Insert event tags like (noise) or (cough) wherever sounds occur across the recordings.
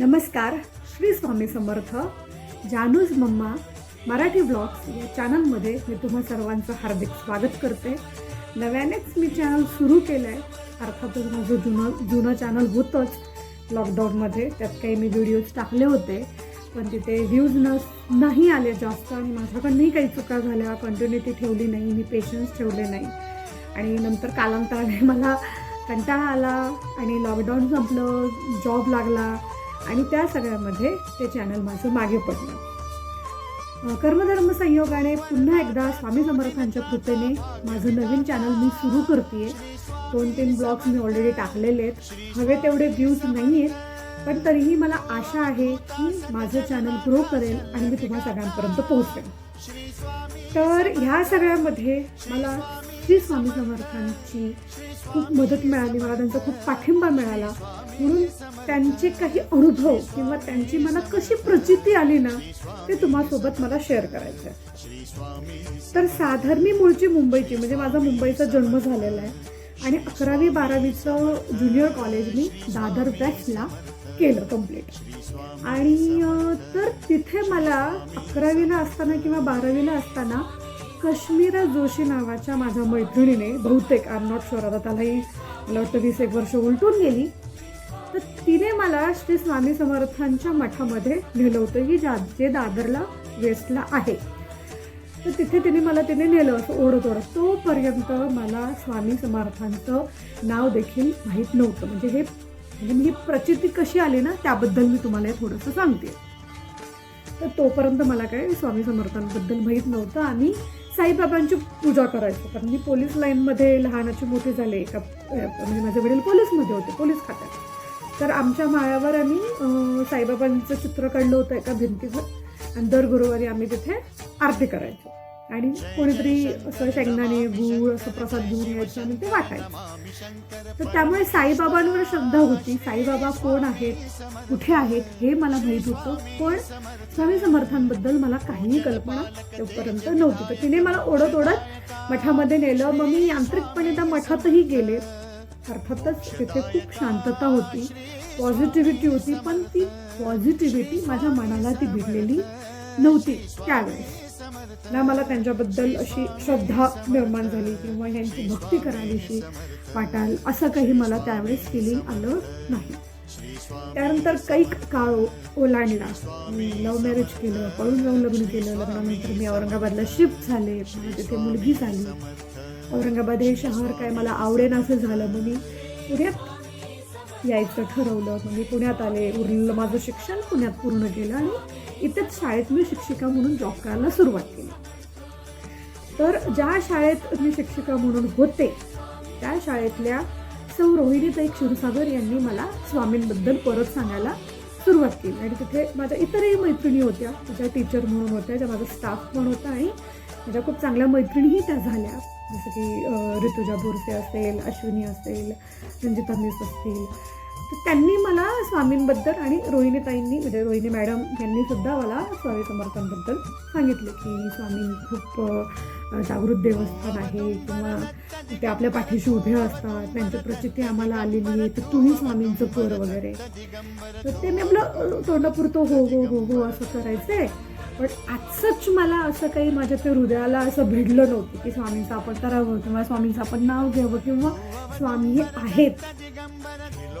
नमस्कार श्री स्वामी समर्थ जानूज mamma Marathi blogs या चॅनलमध्ये मी तुम्हा सर्वांचं हार्दिक स्वागत करते. नव्यानेच मी चॅनल सुरू केलं आहे अर्थातच माझं जुनं जुनं चॅनल होतंच लॉकडाऊनमध्ये. त्यात काही मी व्हिडिओज टाकले होते पण तिथे व्ह्यूज न नाही आले जास्त आणि माझ्याकडनंही काही चुका झाल्या. कंटिन्युटी ठेवली नाही मी पेशन्स ठेवले नाही. आणि नंतर कालांतराने (laughs) मला कंटाळा आला आणि लॉकडाऊन संपलं जॉब लागला. आणि त्या सगळ्यामध्ये ते चॅनल माझं मागे पडलं. कर्मधर्म संयोगाने पुन्हा एकदा स्वामी समर्थांच्या कृपेने माझं नवीन चॅनल मी सुरू करते दोन तीन ब्लॉग्स मी ऑलरेडी टाकलेले आहेत. हवे तेवढे व्ह्यूज नाही आहेत पण तरीही मला आशा आहे की माझं चॅनल ग्रो करेल आणि मी तुम्हा सगळ्यांपर्यंत पोहोचेल. तर ह्या सगळ्यामध्ये मला श्री स्वामी समर्थांची खूप मदत मिळाली मला त्यांचा खूप पाठिंबा मिळाला. म्हणून त्यांचे काही अनुभव किंवा त्यांची मला कशी प्रचिती आली ना ते तुम्हासोबत मला शेअर करायचं आहे. तर साधारण मी मूळची मुंबईची म्हणजे माझा मुंबईचा जन्म झालेला आहे. आणि अकरावी बारावीचं ज्युनियर कॉलेज मी दादर वेस्टला केलं कंप्लीट आणि तर तिथे मला अकरावीला असताना किंवा बारावीला असताना कश्मीरा जोशी नावाच्या माझ्या मैत्रिणीने बहुतेक आय एम नॉट शुअर आता त्यालाही मला वाटतं वीस एक वर्ष उलटून गेली तिने मला श्री स्वामी समर्थांच्या मठामध्ये नेलं होतं की जा जे दादरला वेस्टला आहे. तर तिथे तिने मला तिने नेलं असं ओढत ओढत तोपर्यंत मला स्वामी समर्थांचं नाव देखील माहीत नव्हतं. म्हणजे हे म्हणजे मी ही प्रचिती कशी आली ना त्याबद्दल मी तुम्हाला हे थोडंसं सांगते. तर तोपर्यंत मला काय स्वामी समर्थांबद्दल माहीत नव्हतं. आम्ही साईबाबांची पूजा करायचो. कारण मी पोलीस लाईनमध्ये लहानाचे मोठे झाले. एका म्हणजे माझे वडील पोलीसमध्ये होते पोलीस खात्यात. तर आमच्या माळ्यावर आम्ही साईबाबांचं चित्र काढलं होतं एका भिंतीचं आणि दर गुरुवारी आम्ही तिथे आरती करायचो. आणि कोणीतरी असं शेंगदाणे गूळ असं प्रसाद घेऊन यायचं आणि ते वाटायचं. तर त्यामुळे साईबाबांवर श्रद्धा होती. साईबाबा कोण आहेत? कुठे आहेत? हे मला माहीत होतं. पण स्वामी समर्थांबद्दल मला काहीही कल्पना तोपर्यंत नव्हती. तर तिने मला ओढत ओढत मठामध्ये नेलं. मग मी यांत्रिकपणे त्या मठातही गेले. अर्थातच तिथे खूप शांतता होती पॉझिटिव्हिटी होती पण ती पॉझिटिव्हिटी माझ्या मनाला ती भिडलेली नव्हती त्यावेळेस. ना मला त्यांच्याबद्दल अशी श्रद्धा निर्माण झाली किंवा यांची भक्ती करावीशी वाटाल असं काही मला त्यावेळेस फिलिंग आलं नाही. त्यानंतर काही काळ ओलांडला. मी लव्ह मॅरेज केलं पळून जाऊन लग्न केलं लग्नानंतर मी औरंगाबादला शिफ्ट झाले तिथे मुलगी झाली. औरंगाबाद हे शहर काय मला आवडेनासं झालं. मग मी पुण्यात यायचं ठरवलं. मग मी पुण्यात आले. उरलेलं माझं शिक्षण पुण्यात पूर्ण केलं आणि इथेच शाळेत मी शिक्षिका म्हणून जॉब करायला सुरुवात केली. तर ज्या शाळेत मी शिक्षिका म्हणून होते त्या शाळेतल्या सौ रोहिणीताई क्षीरसागर यांनी मला स्वामींबद्दल परत सांगायला सुरुवात केली. आणि तिथे माझ्या इतरही मैत्रिणी होत्या. माझ्या टीचर म्हणून होत्या ज्या माझा स्टाफ पण होता आणि माझ्या खूप चांगल्या मैत्रिणीही त्या झाल्या. जसं की ऋतुजा बोरसे असेल अश्विनी असेल रंजिता मिस असतील. तर त्यांनी मला स्वामींबद्दल आणि रोहिणीताईंनी म्हणजे रोहिणी मॅडम यांनी सुद्धा मला स्वामी समर्थांबद्दल सांगितले की स्वामी खूप जागृत देवस्थान आहे किंवा ते आपल्या पाठीशी उभे असतात त्यांची प्रचिती आम्हाला आलेली आहे तर तुम्ही स्वामींचं कर वगैरे. तर ते मी आपलं तोंडापुरतं हो हो हो हो असं करायचं आहे पण आजच मला असं काही माझ्या त्या हृदयाला असं भिडलं नव्हतं की स्वामींचं आपण करावं किंवा स्वामींचं आपण नाव घ्यावं किंवा स्वामी हे आहेत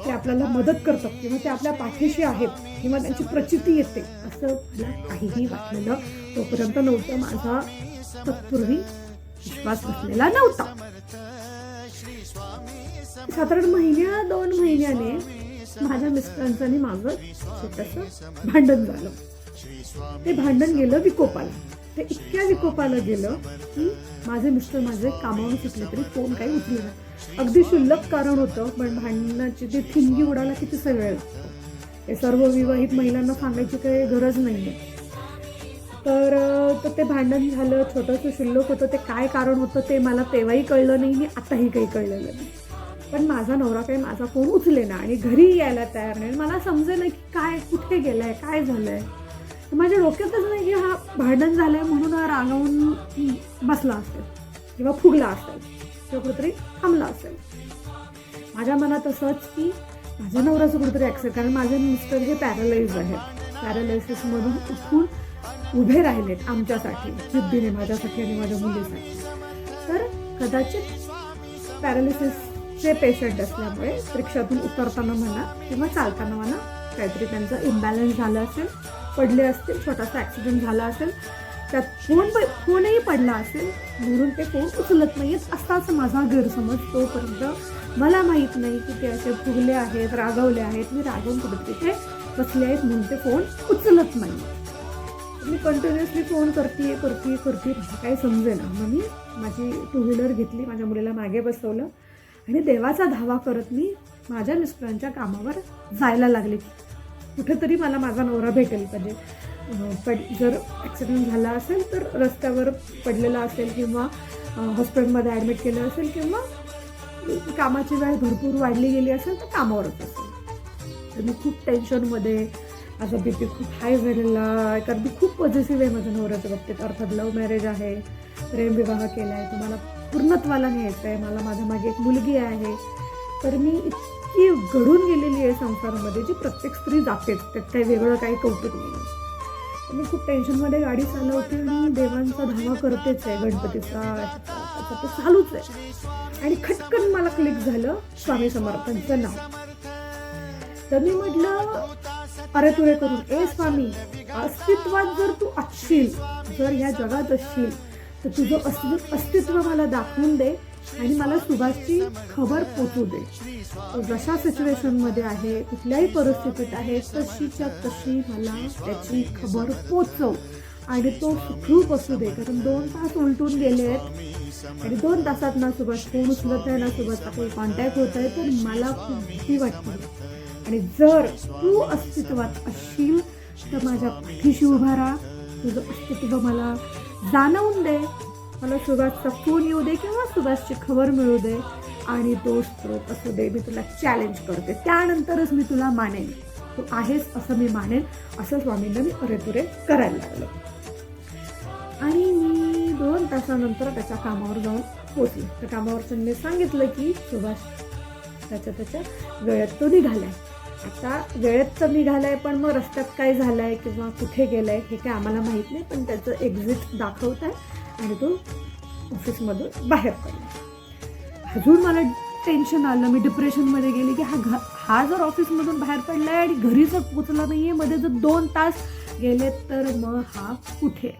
ते आपल्याला मदत करतात किंवा ते आपल्या पाठीशी आहेत किंवा त्यांची प्रचिती येते असं मला काहीही वाटलेलं तोपर्यंत नव्हतं. माझा तत्पूर्वी विश्वास बसलेला नव्हता. साधारण महिन्या दोन महिन्याने माझ्या मिस्टरांचं आणि माझं छोटंसं भांडण झालं. ते भांडण गेलं विकोपाला. ते इतक्या विकोपाला गेलं की माझे मिस्टर माझे कामावून सुटले तरी फोन काही उचले नाही अगदी क्षुल्लक कारण होतं पण भांडणाची ती थिंगी उडायला किती लागतो. हे सर्व विवाहित महिलांना सांगायची काही गरज नाही आहे तर ते भांडण झालं छोटंसं शुल्लक होतं ते काय कारण होतं ते मला तेव्हाही कळलं नाही आणि आताही काही कळलेलं नाही. पण माझा नवरा काही माझा फोन उचले ना आणि घरी यायला तयार नाही. मला समजेल की काय कुठे गेलाय काय झालंय. तर माझ्या डोक्यातच नाही की हा भांडण झालं आहे म्हणून हा रागावून बसला असेल किंवा फुगला असेल किंवा कुठेतरी थांबला असेल. माझ्या मनात असंच की माझा नवराचं कुठेतरी ॲक्सेप्ट कारण माझे मिस्टर हे पॅरालाइज आहेत. पॅरालायसिसमधून उठून उभे राहिलेत आमच्यासाठी जिद्दीने माझ्यासाठी आणि माझ्या मुलीसाठी. तर कदाचित पॅरालिसिसचे पेशंट असल्यामुळे रिक्षातून उतरताना म्हणा किंवा चालताना म्हणा काहीतरी त्यांचं इम्बॅलन्स झालं असेल पडले असतील छोटासा ॲक्सिडेंट झाला असेल त्यात फोन फोनही पडला असेल म्हणून ते फोन उचलत नाहीत असाच माझा गैरसमज तोपर्यंत. मला माहीत नाही की ते असे फुगले आहेत रागवले आहेत मी रागवून कुठे तिथे बसले आहेत म्हणून ते फोन उचलत नाही. मी कंटिन्युअसली फोन करते करते करते काही समजेना. मग मी माझी टू व्हीलर घेतली माझ्या मुलीला मागे बसवलं आणि देवाचा धावा करत मी माझ्या मिस्टरांच्या कामावर जायला लागले. कुठेतरी मला माझा नवरा भेटेल. म्हणजे, पाहिजे पड जर ॲक्सिडेंट झाला असेल तर रस्त्यावर पडलेला असेल किंवा हॉस्पिटलमध्ये ॲडमिट केलं असेल किंवा कामाची वेळ भरपूर वाढली गेली असेल तर कामावरच असेल. तर मी खूप टेन्शनमध्ये माझा बी पी खूप हाय झालेला आहे. कारण मी खूप पॉझिटिव्ह आहे माझ्या नवऱ्याच्या बाबतीत. अर्थात लव्ह मॅरेज आहे प्रेमविवाह केला आहे तुम्हाला पूर्णत्वाला न्यायचं आहे. मला माझ्या मागे एक मुलगी आहे. तर मी इतकी घडून गेलेली आहे संसारामध्ये जी प्रत्येक स्त्री जातेच त्यात काही वेगळं काही कौतुक नाही. मी खूप टेन्शनमध्ये गाडी चालवते आणि देवांचा धावा करतेच आहे गणपतीचा ते चालूच आहे. आणि खटकन मला क्लिक झालं स्वामी समर्थांचं नाव. तर मी म्हटलं अरे तुरे करून ए स्वामी. अस्तित्वात जर तू असशील जर ह्या जगात असशील तर तुझं अस्तित्व अस्तित्व मला दाखवून दे. आणि मला सुभाषची खबर पोचू दे. तो जशा सिच्युएशनमध्ये आहे कुठल्याही परिस्थितीत आहे तशीच्या तशी मला त्याची खबर पोचव. आणि तो सुखरूप असू दे कारण दोन तास उलटून गेले आहेत आणि दोन तासात ना सुभाष फोन उचलत आहे ना सुभाषचा काही कॉन्टॅक्ट होत आहे तर मला खूप भीती वाटते. आणि जर तू अस्तित्वात असशील तर माझ्या पाठीशी उभा राहा. तुझं अस्तित्व मला जाणवून दे. मला सुभाषचा फोन येऊ दे किंवा सुभाषची खबर मिळू दे. आणि तो स्त्रोत असू दे मी तुला चॅलेंज करते. त्यानंतरच मी तुला मानेन. तू आहेस असं मी मानेन असं स्वामींना मी अरेतुरे करायला लागलो. आणि मी दोन तासानंतर त्याच्या कामावर जाऊन पोचले. त्या कामावरच्यांनी सांगितलं की सुभाष त्याच्या त्याच्या वेळेत तो निघालाय. आता वेळेत तर निघालाय पण मग रस्त्यात काय झालं आहे किंवा कुठे गेलं आहे हे काय आम्हाला माहीत नाही पण त्याचं एक्झिट दाखवत आहे आणि तो ऑफिसमधून बाहेर पडला अजून मला टेन्शन आलं मी डिप्रेशनमध्ये गेले की हा घ हा जर ऑफिसमधून बाहेर पडला आहे आणि घरी जर पोचला आहे मध्ये जर दोन तास गेले तर मग हा कुठे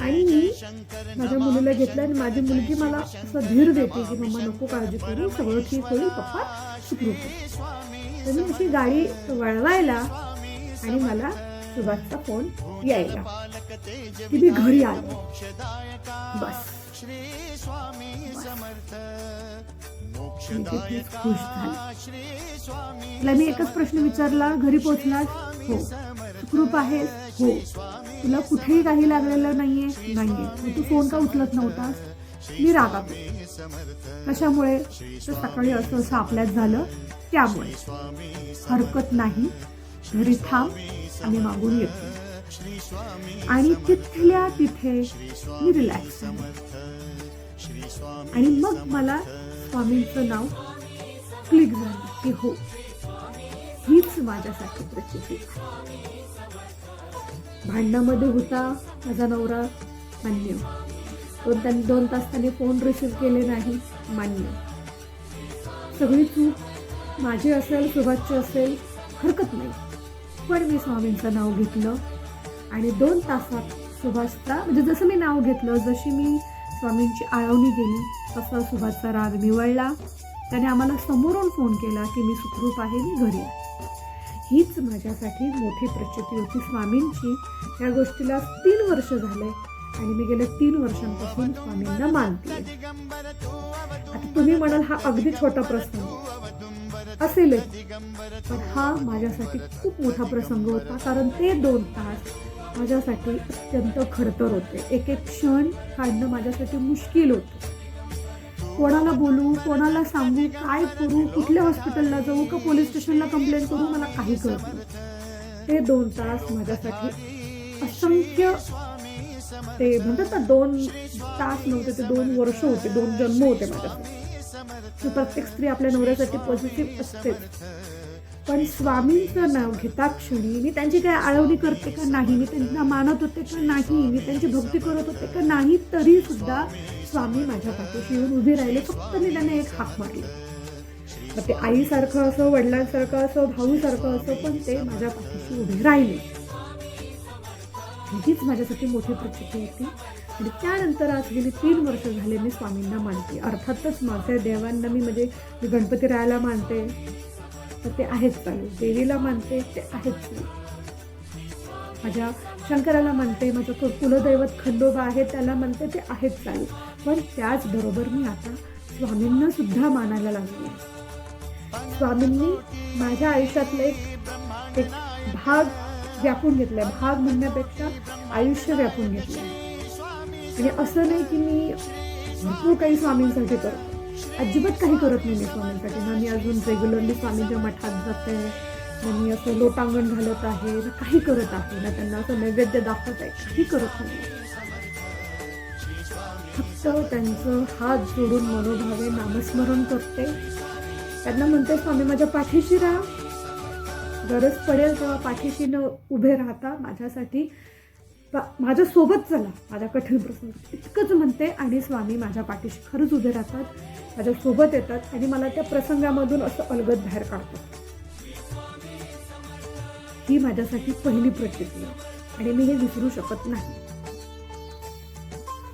आणि मी माझ्या मुलीला घेतलं आणि माझी मुलगी मला असं धीर देते की मम्मा नको काळजी करू सगळं ठीक होईल पप्पा सुखरूप तर मी अशी गाडी वळवायला आणि मला सुभाषचा फोन यायला की मी घरी आलो. बस. खुश झाले. तिला मी एकच प्रश्न विचारला घरी पोहोचलास? हो. सुखरूप आहेस? हो. तुला कुठेही काही लागलेलं नाहीये. नाहीये. तू फोन का उचलत नव्हतास? मी रागात होते. कशामुळे? तर सकाळी असं असं आपल्यात झालं. त्यामुळे. हरकत नाही. घरी थांब आणि मागून येतो आणि तिथल्या तिथे मी रिलॅक्स आणि मग मला स्वामींचं नाव क्लिक झालं की हो हीच माझ्यासाठी प्रचिती. भांडणामध्ये होता माझा नवरा मान्य. दोन त्यांनी दोन तास त्याने फोन रिसीव्ह केले नाही मान्य. सगळी चूक माझी असेल सुभाषची असेल हरकत नाही. पण मी स्वामींचं नाव घेतलं. आणि दोन तासात सुभाषचा म्हणजे जसं मी नाव घेतलं जशी मी स्वामींची आळवणी गेली तसा सुभाषचा राग निवळला. त्याने आम्हाला समोरून फोन केला की मी सुखरूप आहे मी घरी आहे. हीच माझ्यासाठी मोठी प्रचिती होती स्वामींची. या गोष्टीला तीन वर्ष झाले आणि मी गेल्या तीन वर्षांपासून स्वामींना मानते. आता तुम्ही म्हणाल हा अगदी छोटा प्रसंग. असेलच. पण हा माझ्यासाठी खूप मोठा प्रसंग होता कारण ते दोन तास माझ्यासाठी अत्यंत खडतर होते. एक एक क्षण काढणं माझ्यासाठी मुश्किल होतं. कोणाला बोलू कोणाला सांगू काय करू कुठल्या हॉस्पिटलला जाऊ का पोलीस स्टेशनला कंप्लेंट करू मला काही कळत ते दोन तास माझ्यासाठी असंख्य ते म्हणतात ना दोन तास नव्हते ते दोन वर्ष होते दोन जन्म होते माझ्यासाठी. प्रत्येक स्त्री आपल्या नवऱ्यासाठी पॉझिटिव्ह असते पण स्वामींचं नाव घेता क्षणी मी त्यांची काय आळवणी करते का नाही? मी त्यांना मानत होते का नाही? मी त्यांची भक्ती करत होते का नाही? तरी सुद्धा स्वामी माझ्या पाठीशी येऊन उभे राहिले. फक्त मी त्यांना एक हाक मारली. मग ते आईसारखं असो वडिलांसारखं असो भाऊसारखं असो पण ते माझ्या पाठीशी उभे राहिले. हीच माझ्यासाठी मोठी प्रचिती होती. आणि त्यानंतर आज गेली तीन वर्ष झाले मी स्वामींना मानते. अर्थातच माझ्या देवांना मी म्हणजे मी गणपती रायाला मानते. तर ते आहेच चालू देवीला मानते ते आहेच चालू माझ्या शंकराला म्हणते माझं कुलदैवत खंडोबा आहे त्याला म्हणते ते आहेच चालू पण त्याचबरोबर मी आता स्वामींना सुद्धा मानायला लागली स्वामींनी माझ्या आयुष्यातलं एक एक भाग व्यापून घेतलाय. भाग म्हणण्यापेक्षा आयुष्य व्यापून घेतलं आणि असं नाही की मी भरपूर काही स्वामींसाठी करतो. अजिबात काही करत नाही मी स्वामींसाठी. ना मी अजून रेग्युलरली स्वामींच्या मठात जाते ना मी असं लोटांगण घालत आहे ना काही करत आहे. ना त्यांना असं नैवेद्य दाखवत आहे काही करत नाही. फक्त त्यांचं हात जोडून मनोभावे नामस्मरण करते. त्यांना म्हणते स्वामी माझ्या पाठीशी राहा. गरज पडेल तेव्हा पाठीशी न उभे राहता माझ्यासाठी माझ्यासोबत चला. माझ्या कठीण प्रसंग इतकंच म्हणते आणि स्वामी माझ्या पाठीशी खरंच उभे राहतात. माझ्यासोबत येतात आणि मला त्या प्रसंगामधून असं अलगद बाहेर काढतात. ही माझ्यासाठी पहिली प्रतिक्रिया आणि मी हे विसरू शकत नाही.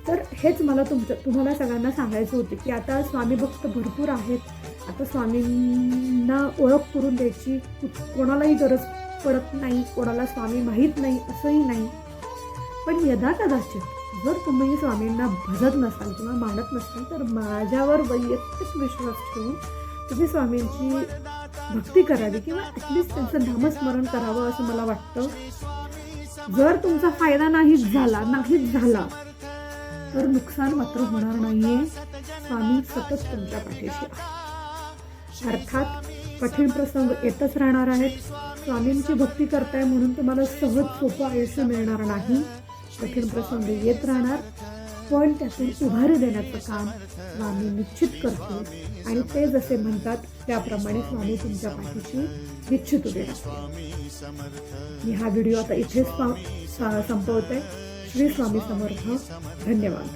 तर हेच मला तुमचं तुम्हाला सगळ्यांना सांगायचं होतं की आता स्वामी भक्त भरपूर आहेत. आता स्वामींना ओळख करून द्यायची कोणालाही गरज पडत नाही. कोणाला स्वामी माहीत नाही असंही नाही. पण यदा कदाचित जर तुम्ही स्वामींना भजत नसाल किंवा मानत नसाल तर माझ्यावर वैयक्तिक विश्वास ठेवून तुम्ही स्वामींची भक्ती करावी किंवा ॲटलिस्ट त्यांचं नामस्मरण करावं असं मला वाटतं. जर तुमचा फायदा नाहीच झाला नाहीच झाला तर नुकसान मात्र होणार नाहीये. स्वामी सतत तुमच्या पाठीशी अर्थात कठीण प्रसंग येतच राहणार आहेत. स्वामींची भक्ती करताय म्हणून तुम्हाला सहज सोपं आयुष्य मिळणार नाही. कठीण प्रसंग येत राहणार. पण त्यातून उभारी देण्याचं काम स्वामी निश्चित करतो आणि ते जसे म्हणतात त्याप्रमाणे स्वामी तुमच्या पाठीशी निश्चित उभे मी हा व्हिडिओ आता इथेच संपवते. श्री स्वामी समर्थ. धन्यवाद.